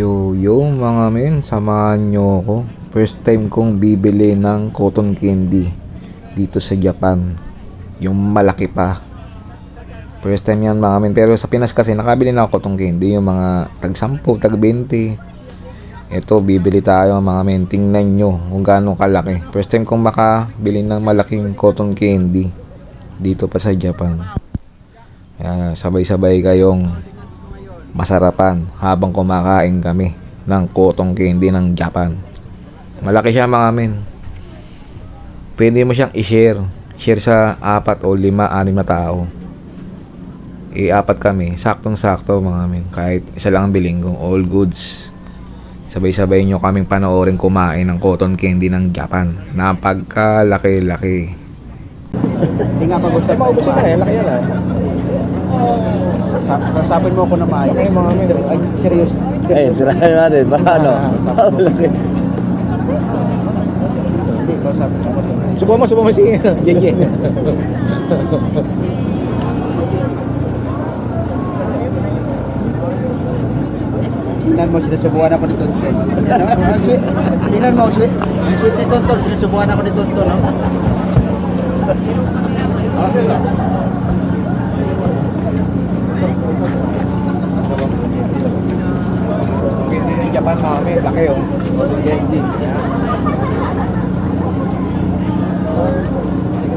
Yo, yo mga men, samahan nyo ako. First time kong bibili ng cotton candy dito sa Japan. Yung malaki pa. First time yan mga men. Pero sa Pinas kasi nakabili na ako cotton candy. Yung mga tag 10, tag 20. Ito, bibili tayo mga men. Tingnan nyo kung gaano kalaki. First time kong makabili ng malaking cotton candy dito pa sa Japan. Kaya sabay-sabay kayong masarapan habang kumakain kami ng cotton candy ng Japan. Malaki siya mga men. Pwede mo siyang i-share. Share sa apat o lima, anim na tao. I-apat kami. Saktong-sakto mga men. Kahit isa lang ang biling. All goods. Sabay-sabay nyo kaming panoorin kumain ng cotton candy ng Japan. Napagkalaki-laki. Hindi nga pag-usap. Eh, maubusin na eh. Laki yan ah. Sa- Sasabin mo ako na maayos. Laki mga men. Ay, serious. Eh, tirahan natin. Hindi, kausapin mo ako. Subukan mo, subukan mo si Gigi. Tingnan mo, sinusubukan ako ni Tonton. No? Ang sweet. Tingnan mo, sweet. Sweet ni Tonton, sinusubukan ako ni Tonton. No? Hindi ni Japan mga men. Laki oh. Candy. Yan.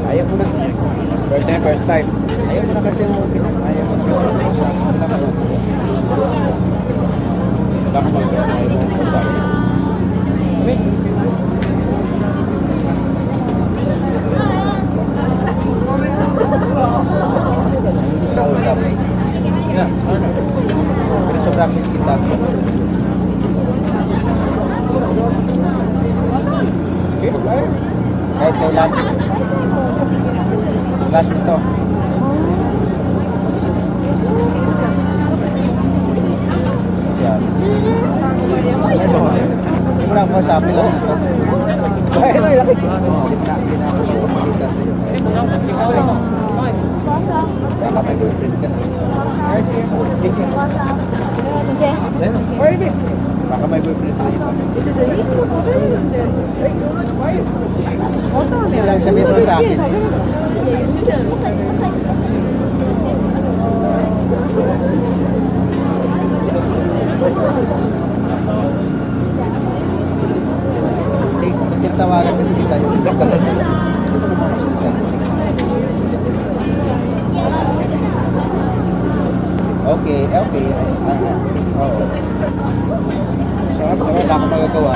Ayaw mo na. First time, first time. Ayaw mo na kasi mo. Ayaw mo na kasi. Wala ka lang. Wala ka mag- ayaw mo mag- Kausap. Yan, ano? Sobrang miss kita. Okay, okay. Kahit kailan. Last mo to. Yan. Hindi mo lang masabi lang na to. Ay, laki. Hindi na, hindi na ako magpapakita sa'yo. Baka may boyfriend ka na. Ay, babe. Baka may boyfriend ka na. Hindi lang sabihin mo sa akin. Hindi, nagtatawagan kasi kita yung nagkalat. Okay, okay. Ay, ay, ay. Oo. Sarap naman, wala akong magagawa.